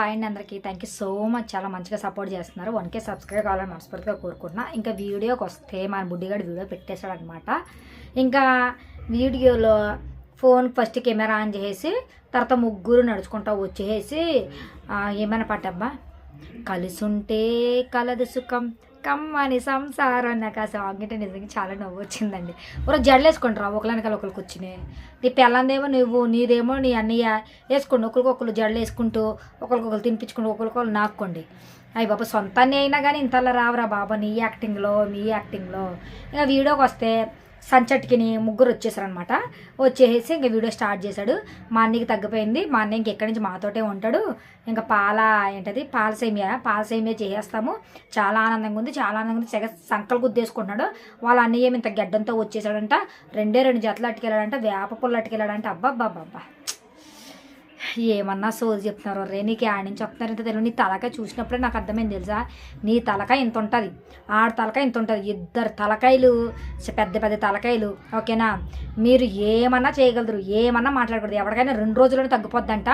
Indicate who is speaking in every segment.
Speaker 1: Hi అండి అందరికీ. Thank you so much చాలా మంచిగా సపోర్ట్ చేస్తున్నారు. వన్కే సబ్స్క్రైబ్ కావాలని మనస్ఫూర్తిగా కోరుకుంటున్నా. ఇంకా వీడియోకి వస్తే మన బుడ్డిగాడు వీడియో పెట్టేశాడనమాట. ఇంకా వీడియోలో ఫోన్ ఫస్ట్ కెమెరా ఆన్ చేసి తర్వాత ముగ్గురు నడుచుకుంటా వచ్చేసి ఏమైనా పట్టబ్బా కలిసుంటే కలదు సుఖం కమ్మని సంసారం నాకు ఆ సాంగ్ అంటే నిజంగా చాలా నవ్వు వచ్చిందండి. ఒక జడలు వేసుకుంటారా ఒకరికల్ ఒకరు కూర్చుని. నీ పిల్లందేమో నువ్వు నీదేమో నీ అన్నయ్య వేసుకోండి. ఒకరికొకరు జడలు వేసుకుంటూ ఒకరికొకరు తినిపించుకుంటూ ఒకరికొకరు నాక్కోండి. అయ్యి బాబు సొంతాన్ని అయినా కానీ ఇంతలా రావురా బాబా నీ యాక్టింగ్లో మీ యాక్టింగ్లో ఇంకా వీడియోకి వస్తే సంచట్కిని ముగ్గురు వచ్చేసారనమాట వచ్చేసి ఇంకా వీడియో స్టార్ట్ చేశాడు. మా అన్నయ్యకి తగ్గిపోయింది. మా అన్నయ్య ఇంక ఎక్కడి నుంచి మాతోటే ఉంటాడు. ఇంకా పాల ఏంటది? పాల సేమియా. పాల సేమియా చేసేస్తాము. చాలా ఆనందంగా ఉంది. చాలా ఆనందంగా ఉంది. సెగ సంకలు గుద్దేసుకుంటున్నాడు. వాళ్ళ అన్నయ్య ఇంత గడ్డంతో వచ్చేసాడంట. రెండే రెండు జతలు అట్టుకెళ్ళాడంట. వేప పుల్ల అట్టుకెళ్ళాడంట. అబ్బాబ్బాబ్బా ఏమన్నా సోది చెప్తున్నారు రే నీకు ఆడ నుంచి చెప్తున్నారు ఇంత తెలియదు నీ తలకాయ చూసినప్పుడే నాకు అర్థమైంది తెలుసా? నీ తలకాయ ఇంత ఉంటుంది. ఆడ తలకాయ ఇంత ఉంటుంది. ఇద్దరు తలకాయలు పెద్ద పెద్ద తలకాయలు ఓకేనా? మీరు ఏమన్నా చేయగలరు ఏమన్నా మాట్లాడకూడదు. ఎవరికైనా రెండు రోజుల్లోనే తగ్గిపోద్దంట.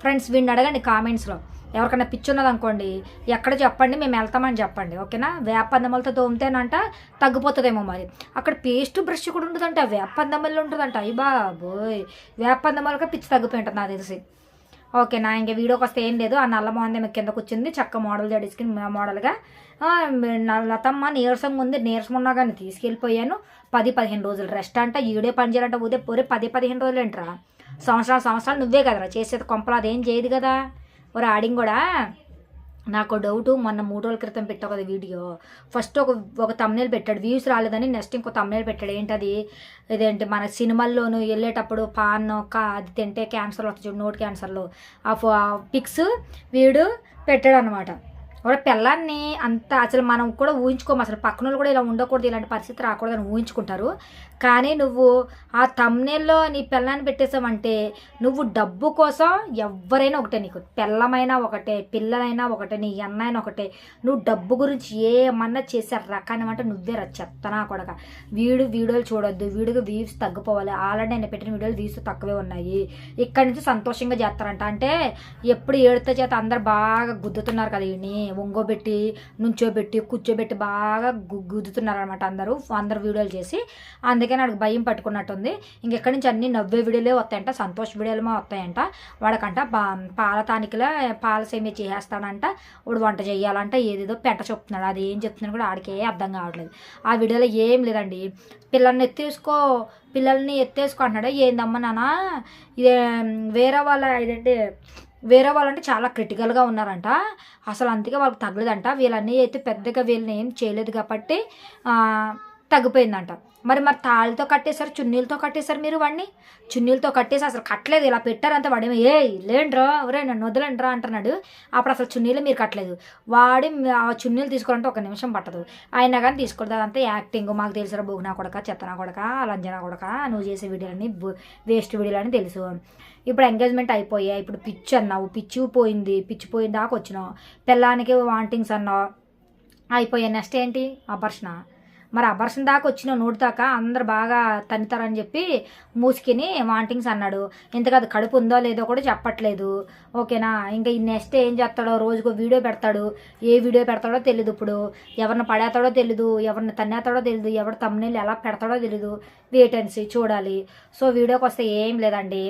Speaker 1: ఫ్రెండ్స్ వీడిని అడగండి కామెంట్స్లో. ఎవరికైనా పిచ్చి ఉన్నదనుకోండి ఎక్కడ చెప్పండి మేము వెళ్తామని చెప్పండి ఓకేనా? వేపందమ్మలతో తోమితేనంట తగ్గిపోతుందేమో మరి. అక్కడ పేస్ట్ బ్రష్ కూడా ఉంటుందంట వేపందమ్మలు ఉంటుందంట. అయ్యి బాబోయ్! వేపందమ్మలకే పిచ్చి తగ్గిపోయి ఉంటుంది నాకు తెలిసి. ఓకే నా ఇంకా వీడియోకి వస్తే ఏం లేదు. ఆ నల్ల మొహంది మీకు కింద కూర్చుంది. చక్క మోడల్ జడేసుకుని మోడల్గా. లతమ్మ నీరసంగా ఉంది. నీరసం ఉన్నా కానీ తీసుకెళ్ళిపోయాను. పది పదిహేను రోజులు రెస్ట్ అంట. ఈడే పని చేయాలంటే ఉదయం పోరే పది పదిహేను రోజులు ఏంట్రా సంవత్సరాలు సంవత్సరాలు నువ్వే కదరా చేసేది కొంపలు. అదేం చేయదు కదా? ఒరే ఆడింగ్ కూడా. నాకు డౌట్ మొన్న మూడు రోజుల క్రితం పెట్టావు కదా వీడియో. ఫస్ట్ ఒక ఒక తమ్నేలు పెట్టాడు. వ్యూస్ రాలేదని నెక్స్ట్ ఇంకో తమ్నేలు పెట్టాడు. ఏంటది? ఇదేంటి? మన సినిమాల్లోనూ వెళ్ళేటప్పుడు పాన్ కా అది తింటే క్యాన్సర్ వస్తుంది నోట్ క్యాన్సర్లో ఆ పిక్స్ వీడు పెట్టాడు అనమాట ఒక పిల్లాన్ని అంత అసలు మనం కూడా ఊహించుకోము. అసలు పక్కన వాళ్ళు కూడా ఇలా ఉండకూడదు ఇలాంటి పరిస్థితి రాకూడదని ఊహించుకుంటారు. కానీ నువ్వు ఆ తమ్నేల్లో నీ పిల్లాన్ని పెట్టేసావంటే నువ్వు డబ్బు కోసం ఎవరైనా ఒకటే నీకు పిల్లమైనా ఒకటే పిల్లలైనా ఒకటే నీ అన్నైనా ఒకటే నువ్వు డబ్బు గురించి ఏమన్నా చేసే రకాన్ని అంటే నువ్వే రా చెత్తనా కొడక. వీడు వీడియోలు చూడొద్దు వీడికి వ్యూస్ తగ్గిపోవాలి. ఆల్రెడీ నేను పెట్టిన వీడియోలు వ్యూస్ తక్కువే ఉన్నాయి. ఇక్కడి నుంచి సంతోషంగా చేస్తారంట. అంటే ఎప్పుడు ఏడితే చేత అందరు బాగా గుద్దుతున్నారు కదా ఈ ఒంగోబెట్టి నుంచోబెట్టి కూర్చోబెట్టి బాగా గుద్దుతున్నారనమాట గుద్దుతున్నారు అనమాట అందరూ. అందరు వీడియోలు చేసి అందుకే నాకు భయం పట్టుకున్నట్టుంది. ఇంకెక్కడి నుంచి అన్ని నవ్వే వీడియోలే వస్తాయంట సంతోష వీడియోలు వస్తాయంట. వాడకంట పా పాల తానికలో పాల సేమియా చేసేస్తాడంట. వాడు వంట చేయాలంట ఏదేదో పెంట చెప్తున్నాడు. అది ఏం చెప్తున్నాడు కూడా ఆడికే అర్థం కావట్లేదు. ఆ వీడియోలో ఏం లేదండి. పిల్లల్ని ఎత్తేసుకో పిల్లల్ని ఎత్తేసుకో అంటున్నాడు. ఏందమ్మా నాన్న? ఇదే వేరే వాళ్ళ ఇదంటే వేరే వాళ్ళంటే చాలా క్రిటికల్గా ఉన్నారంట. అసలు అందుకే వాళ్ళకి తగ్గలేదంట. వీళ్ళన్నీ అయితే పెద్దగా వీళ్ళని ఏం చేయలేదు కాబట్టి తగ్గిపోయిందంట. మరి మరి తాళ్ళతో కట్టేశారు చున్నీలతో కట్టేశారు మీరు వాడిని? చున్నీలతో కట్టేసి అసలు కట్టలేదు ఇలా పెట్టారంత వాడేమో ఏ లేండ్రా ఒరే నన్ను వదలండ్రా అంటున్నాడు. అప్పుడు అసలు చున్నీలు మీరు కట్టలేదు. వాడి ఆ చున్నీలు తీసుకోవాలంటే ఒక నిమిషం పట్టదు. అయినా కానీ తీసుకోవద్దు అదంతా యాక్టింగ్. మాకు తెలుసురా బోగునా కొడక చెత్తనా కొడక లంజనా కొడక నువ్వు చేసే వీడియోలని వేస్ట్ వీడియోలని తెలుసు. ఇప్పుడు ఎంగేజ్మెంట్ అయిపోయాయి ఇప్పుడు పిచ్చి అన్నావు పిచ్చి పోయింది పిచ్చి పోయిన దాకా వచ్చినావు. పిల్లానికి వాంటింగ్స్ అన్నావు. అయిపోయాయి నెక్స్ట్ ఏంటి? అబర్షణ మరి అబర్షన్ దాకా వచ్చిన నోటి దాకా అందరు బాగా తన్నుతారని చెప్పి మూసుకుని వాంటింగ్స్ అన్నాడు. ఇంతకాదు కడుపు ఉందో లేదో కూడా చెప్పట్లేదు. ఓకేనా? ఇంకా ఈ నెక్స్ట్ ఏం చేస్తాడో రోజుకో వీడియో పెడతాడు. ఏ వీడియో పెడతాడో తెలియదు ఇప్పుడు. ఎవరిని పడేస్తాడో తెలీదు. ఎవరిని తన్నేస్తాడో తెలియదు ఎవరి తమ్ముళ్ళు ఎలా పెడతాడో తెలీదు. వేటెన్సీ చూడాలి. సో వీడియోకి వస్తే ఏం లేదండి.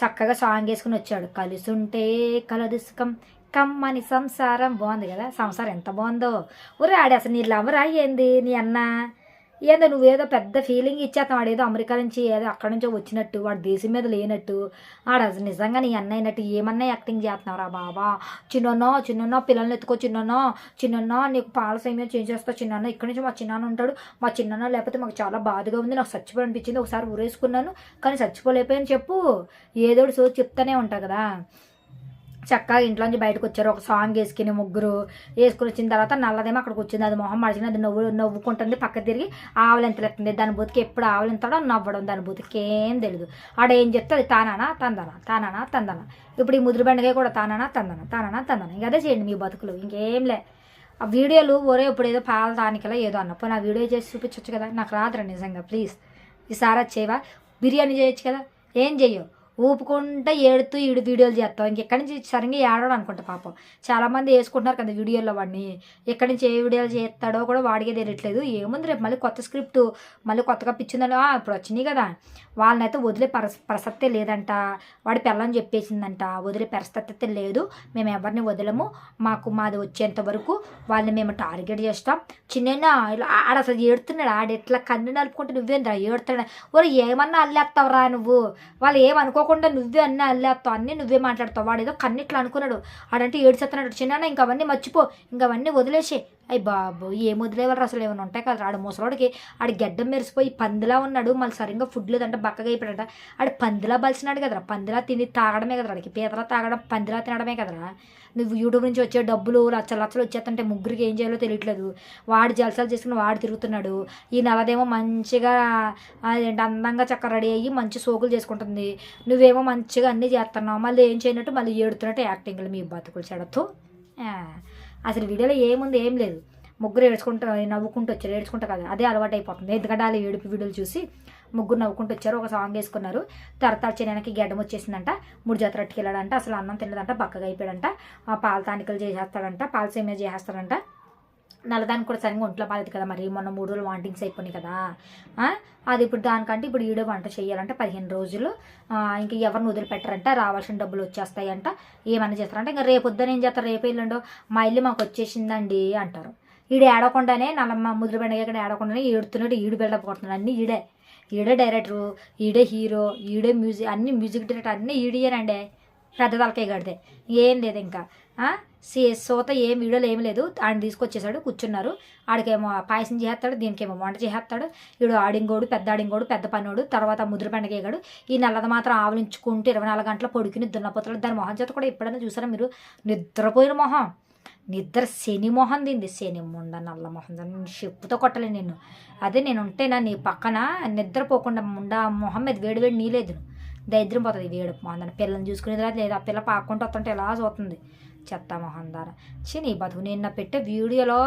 Speaker 1: చక్కగా సాంగ్ వేసుకుని వచ్చాడు. కలిసుంటే కలదుసుకం కమ్మని సంసారం బాగుంది కదా? సంసారం ఎంత బాగుందో? ఒరే ఆడి అసలు నీ లవరా ఏంది నీ అన్న? ఏందో నువ్వేదో పెద్ద ఫీలింగ్ ఇచ్చేస్తావు. వాడేదో అమెరికా నుంచి ఏదో అక్కడి నుంచో వచ్చినట్టు వాడు దేశం మీద లేనట్టు. ఆడ అసలు నిజంగా నీ అన్న అయినట్టు ఏమన్నా యాక్టింగ్ చేస్తున్నావురా బాబా? చిన్నో చిన్నో పిల్లల్ని ఎత్తుకో చిన్నన్నో. చిన్నో నీకు పాల చేంజ్ చేస్తావు చిన్నన్న. ఇక్కడి నుంచి మా చిన్నాన్న ఉంటాడు. మా చిన్నన్న లేకపోతే మాకు చాలా బాధగా ఉంది. నాకు చచ్చిపోయి అనిపించింది ఒకసారి ఊరేసుకున్నాను. కానీ చచ్చిపోలేకపోయాను చెప్పు. ఏదోడు సో చెప్తానే ఉంటా కదా. చక్కగా ఇంట్లోంచి బయటకు వచ్చారు. ఒక సాంగ్ వేసుకుని ముగ్గురు వేసుకుని వచ్చిన తర్వాత నల్లదేమో అక్కడికి వచ్చింది. అది మొహం మడిచిన అది నవ్వు నవ్వుకుంటుంది. పక్క తిరిగి ఆవలింతలెత్తుంది దాని బూతికి ఎప్పుడు ఆవలింతడో నవ్వడం. దాని బుతికి ఏం తెలియదు ఆడ ఏం చెప్తే అది తానానా తందనా తానానా తందనా. ఇప్పుడు ఈ ముదురు బండగా కూడా తానానా తందనా తానానా తందనా. ఇంక అదే చేయండి మీ బతుకులు. ఇంకేం లే. ఆ వీడియోలు ఒరే ఇప్పుడు ఏదో పాల తానికలా ఏదో అన్నప్పుడు నా వీడియో చేసి చూపించవచ్చు కదా. నాకు రాదురా నిజంగా. ప్లీజ్. ఈసారి అది చేయవా బిర్యానీ చేయొచ్చు కదా? ఏం చెయ్యవు? ఊపుకుంటూ ఏడుతూ ఈడు వీడియోలు చేస్తాం. ఇంకెక్కడి నుంచి సరిగ్గా ఏడవడం అనుకుంటా పాపం. చాలామంది వేసుకుంటున్నారు కదా వీడియోలో వాడిని. ఎక్కడి నుంచి ఏ వీడియోలు చేస్తాడో కూడా వాడికే తెలియట్లేదు. ఏముంది రేపు మళ్ళీ కొత్త స్క్రిప్ట్ మళ్ళీ కొత్తగా పిచ్చిందని ఇప్పుడు వచ్చినాయి కదా. వాళ్ళనైతే వదిలే పరస్ ప్రసక్తే లేదంట. వాడి పిల్లని చెప్పేసిందంట. వదిలే పరిస్థితి లేదు. మేము ఎవరిని వదలము. మాకు మాది వచ్చేంత వరకు వాళ్ళని మేము టార్గెట్ చేస్తాం. చిన్న ఆడ అసలు ఏడుతున్నాడు. ఆడ ఎట్లా కన్ను నలుపుకుంటే నువ్వేంద్రా ఏడుతున్నాడు ఒరే ఏమన్నా అల్లేస్తావురా నువ్వు? వాళ్ళు ఏమనుకోకుండా నువ్వే అన్నీ అల్లేస్తావు అన్నీ నువ్వే మాట్లాడతావు. వాడు ఏదో కన్నిట్లా అనుకున్నాడు. ఆడంటే ఏడ్చేస్తున్నాడు చిన్న ఇంకా అవన్నీ మర్చిపో. ఇంకా అవన్నీ వదిలేసే. అయ్యి బాబు ఏం వదిలేవారు అసలు ఏమైనా ఉంటాయి కదా ఆడు ముసలోడికి. ఆడి గడ్డం మెరిసిపోయి పందిలా ఉన్నాడు మళ్ళీ సరిగ్గా ఫుడ్ లేదంటే బక్కగా అయిపోయాడంట. ఆడు పందిలా బలిసినాడు కదరా పందిలా తిని తాగడమే కదరా ఆడికి. పీతలా తాగడం పందిలా తినడమే కదరా. నువ్వు యూట్యూబ్ నుంచి వచ్చే డబ్బులు లచ్చలు లచ్చలు వచ్చేస్తుంటే ముగ్గురికి ఏం చేయాలో తెలియట్లేదు. వాడు జలసాలు చేసుకుని వాడు తిరుగుతున్నాడు. ఈ నలదేమో మంచిగా అదేంటి అందంగా చక్క రెడీ అయ్యి మంచి సోకులు చేసుకుంటుంది. నువ్వేమో మంచిగా అన్నీ చేస్తున్నావు మళ్ళీ ఏం చేయనట్టు మళ్ళీ ఏడుతున్నట్టు యాక్టింగ్లు మీ బతుకులు చెడతో అసలు వీడియోలో ఏముంది ఏం లేదు. ముగ్గురు ఏడ్చుకుంటూ నవ్వుకుంటూ వచ్చారు ఏడ్చుకుంటా కదా. అదే అలవాటు అయిపోతుంది. ఎందుకంటే వాళ్ళు ఏడుపు వీడియోలు చూసి ముగ్గురు నవ్వుకుంటూ వచ్చారు ఒక సాంగ్ వేసుకున్నారు. తర్వాత చిన్నకి గడ్డం వచ్చేసిందంట మూడు జాతర వెళ్ళాడంట అసలు అన్నం తినదంట బక్కగా అయిపోయాడంట ఆ పాల తానికలు చేసేస్తాడంట పాల చేసేస్తాడంట. నల్లదానికి కూడా సరిగ్గా ఒంట్లో పాలేదు కదా మరి. మొన్న మూడు రోజులు వాంటింగ్స్ అయిపోయినాయి కదా. అది ఇప్పుడు దానికంటే ఇప్పుడు ఈడో వంట చేయాలంటే పదిహేను రోజులు. ఇంకా ఎవరిని వదిలిపెట్టారంట? రావాల్సిన డబ్బులు వచ్చేస్తాయంట. ఏమన్నా చేస్తారంటే? ఇంకా రేపు వద్దని ఏం చేస్తారు? రేపు ఎల్లుండో మా ఇల్లు మాకు వచ్చేసిందండి అంటారు. ఈడు ఏడకుండానే నల్లమ్మ ముద్ర బెండగా ఇక్కడ ఏడకుండానే ఏడుతున్నాడు. ఈడు బిల్డప్ కొడుతున్నాడు. అన్నీ ఈడే. ఈడే డైరెక్టరు ఈడే హీరో ఈడే మ్యూజిక్ అన్ని మ్యూజిక్ డైరెక్టర్ అన్నీ ఈడియేనండి. పెద్ద తలకాయ కడితే ఏం లేదు ఇంకా. సోత ఏం వీడియోలు ఏం లేదు. ఆయన తీసుకొచ్చేసాడు కూర్చున్నారు. ఆడికేమో పాయసం చేస్తాడు దీనికేమో వంట చేస్తాడు. వీడు ఆడింగోడు పెద్ద ఆడింగోడు పెద్ద పనోడు తర్వాత ముద్ర పండగేగాడు ఈ నల్లది మాత్రం ఆవలించుకుంటూ ఇరవై నాలుగు గంటల పొడికి దున్నపోతాడు. దాని మొహం చేత కూడా ఎప్పుడైనా చూసారా మీరు? నిద్రపోయిన మొహం. నిద్ర శని మొహం దింది. శని ముండ నల్ల మొహం దాన్ని చెప్పుతో కొట్టలే నేను. అదే నేను ఉంటేనా నీ పక్కన నిద్రపోకుండా ముండ మొహం మీద వేడి వేడి నీలేదు దరిద్రం పోతుంది వేడి మొహం. దాన్ని చూసుకునేది లేదు ఆ పిల్ల పాక్కుంటూ వస్తుంటే ఎలా చూస్తుంది చెత్త మొహం దార చి నీ బతుకు నిన్న పెట్టే వీడియోలో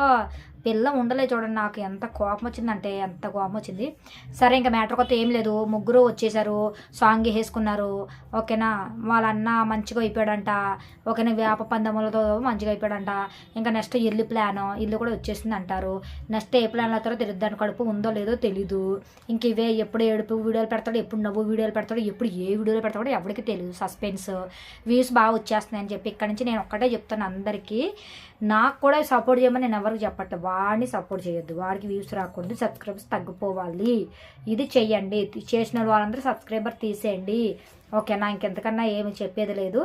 Speaker 1: పిల్ల ఉండలే చూడండి నాకు ఎంత కోపం వచ్చిందంటే ఎంత కోపం వచ్చింది సరే ఇంకా మ్యాటర్ కొత్త ఏం లేదు. ముగ్గురు వచ్చేసారు సాంగ్ వేసుకున్నారు. ఓకేనా? వాళ్ళ అన్న మంచిగా అయిపోయాడంట. ఓకేనా? వేప పందములతో మంచిగా అయిపోయాడంట. ఇంకా నెక్స్ట్ ఇల్లు ప్లాన్ ఇల్లు కూడా వచ్చేసింది అంటారు నెక్స్ట్ ఏ ప్లాన్ అవుతారో తెలియదు దాని కడుపు ఉందో లేదో తెలీదు. ఇంక ఇవే ఎప్పుడు ఏడుపు వీడియోలు పెడతాడు ఎప్పుడు నవ్వు వీడియోలు పెడతాడు ఎప్పుడు ఏ వీడియోలు పెడతాడో ఎవరికి తెలియదు సస్పెన్స్. వ్యూస్ బాగా వచ్చేస్తున్నాయి అని చెప్పి ఇక్కడ నుంచి నేను ఒక్కటే చెప్తాను అందరికీ. నాకు కూడా సపోర్ట్ చేయమని నేను ఎవరికి చెప్పట్లేదు. వాడిని సపోర్ట్ చేయొద్దు. వాడికి వ్యూస్ రాకూడదు. సబ్స్క్రైబర్స్ తగ్గిపోవాలి. ఇది చెయ్యండి. చేసిన వాళ్ళందరూ సబ్స్క్రైబర్ తీసేయండి. ఓకేనా? ఇంకెంతకన్నా ఏమి చెప్పేది లేదు.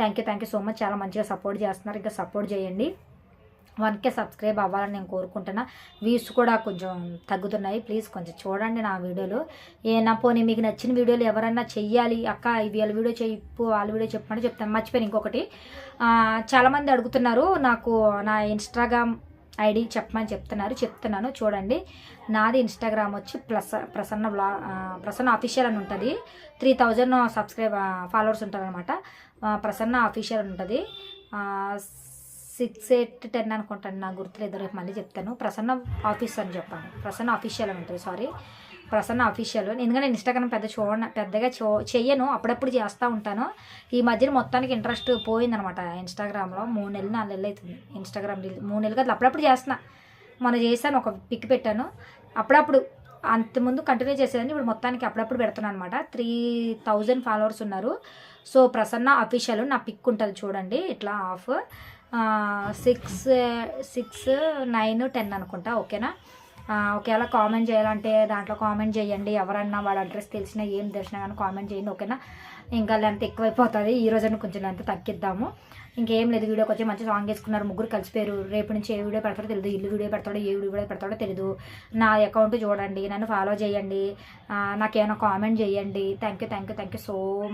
Speaker 1: Thank you thank you so much చాలా మంచిగా సపోర్ట్ చేస్తున్నారు. ఇంకా సపోర్ట్ చేయండి. వన్కే సబ్స్క్రైబ్ అవ్వాలని నేను కోరుకుంటున్నా. వ్యూస్ కూడా కొంచెం తగ్గుతున్నాయి. ప్లీజ్ కొంచెం చూడండి నా వీడియోలు. ఏ నా పోనీ మీకు నచ్చిన వీడియోలు ఎవరైనా చెయ్యాలి? అక్క ఇది వీళ్ళ వీడియో చెప్పు వాళ్ళ వీడియో చెప్పమని చెప్తాను. మర్చిపోయాను ఇంకొకటి. చాలామంది అడుగుతున్నారు నాకు నా ఇన్స్టాగ్రామ్ ఐడి చెప్పమని చెప్తున్నారు చెప్తున్నాను. చూడండి నాది ఇన్స్టాగ్రామ్ వచ్చి plus Prasanna blah Prasanna official అని ఉంటుంది. త్రీ థౌజండ్ సబ్స్క్రైబ్ ఫాలోవర్స్ ఉంటారనమాట ప్రసన్న అఫీషియల్ అని ఉంటుంది. సిక్స్ ఎయిట్ టెన్ అనుకుంటాను నాకు గుర్తులేదు. రేపు మళ్ళీ చెప్తాను. ప్రసన్న ఆఫీస్ అని చెప్పాను. ప్రసన్న అఫీషియల్ అని ఉంటుంది సారీ. ప్రసన్న అఫీషియల్ ఎందుకంటే ఇన్స్టాగ్రామ్ పెద్ద చూడ పెద్దగా చూ చెయ్యను. అప్పుడప్పుడు చేస్తూ ఉంటాను. ఈ మధ్యన మొత్తానికి ఇంట్రెస్ట్ పోయిందనమాట ఇన్స్టాగ్రామ్లో మూడు నెలలు నాలుగు నెలలు అవుతుంది ఇన్స్టాగ్రామ్ రీల్ మూడు నెలలు కదా అప్పుడప్పుడు చేస్తున్నా. మొన్న చేశాను ఒక పిక్ పెట్టాను. అప్పుడప్పుడు అంతకుముందు కంటిన్యూ చేసేదాన్ని. ఇప్పుడు మొత్తానికి అప్పుడప్పుడు పెడుతున్నాను అనమాట. త్రీ థౌజండ్ ఫాలోవర్స్ ఉన్నారు. సో ప్రసన్న అఫీషియల్ నా పిక్ ఉంటుంది చూడండి. ఇట్లా of six six nine ten అనుకుంటా. ఓకేనా ఒకవేళ కామెంట్ చేయాలంటే దాంట్లో కామెంట్ చేయండి. ఎవరన్నా వాడు అడ్రస్ తెలిసినా ఏం తెలిసినా కానీ కామెంట్ చేయండి ఓకేనా? ఇంకా లెంత్ ఎక్కువైపోతుంది. ఈ రోజైనా కొంచెం లెంత్ తగ్గిద్దాము. ఇంకేం లేదు వీడియోకి వచ్చి మంచి సాంగ్ వేసుకున్నారు. ముగ్గురు కలిసిపోయారు. రేపు నుంచి ఏ వీడియో పెడతాడో తెలియదు ఇల్లు వీడియో పెడతాడో ఏ వీడియో పెడతాడో తెలియదు నా అకౌంట్ చూడండి. నన్ను ఫాలో చేయండి. నాకేమైనా కామెంట్ చేయండి. Thank you thank you thank you so much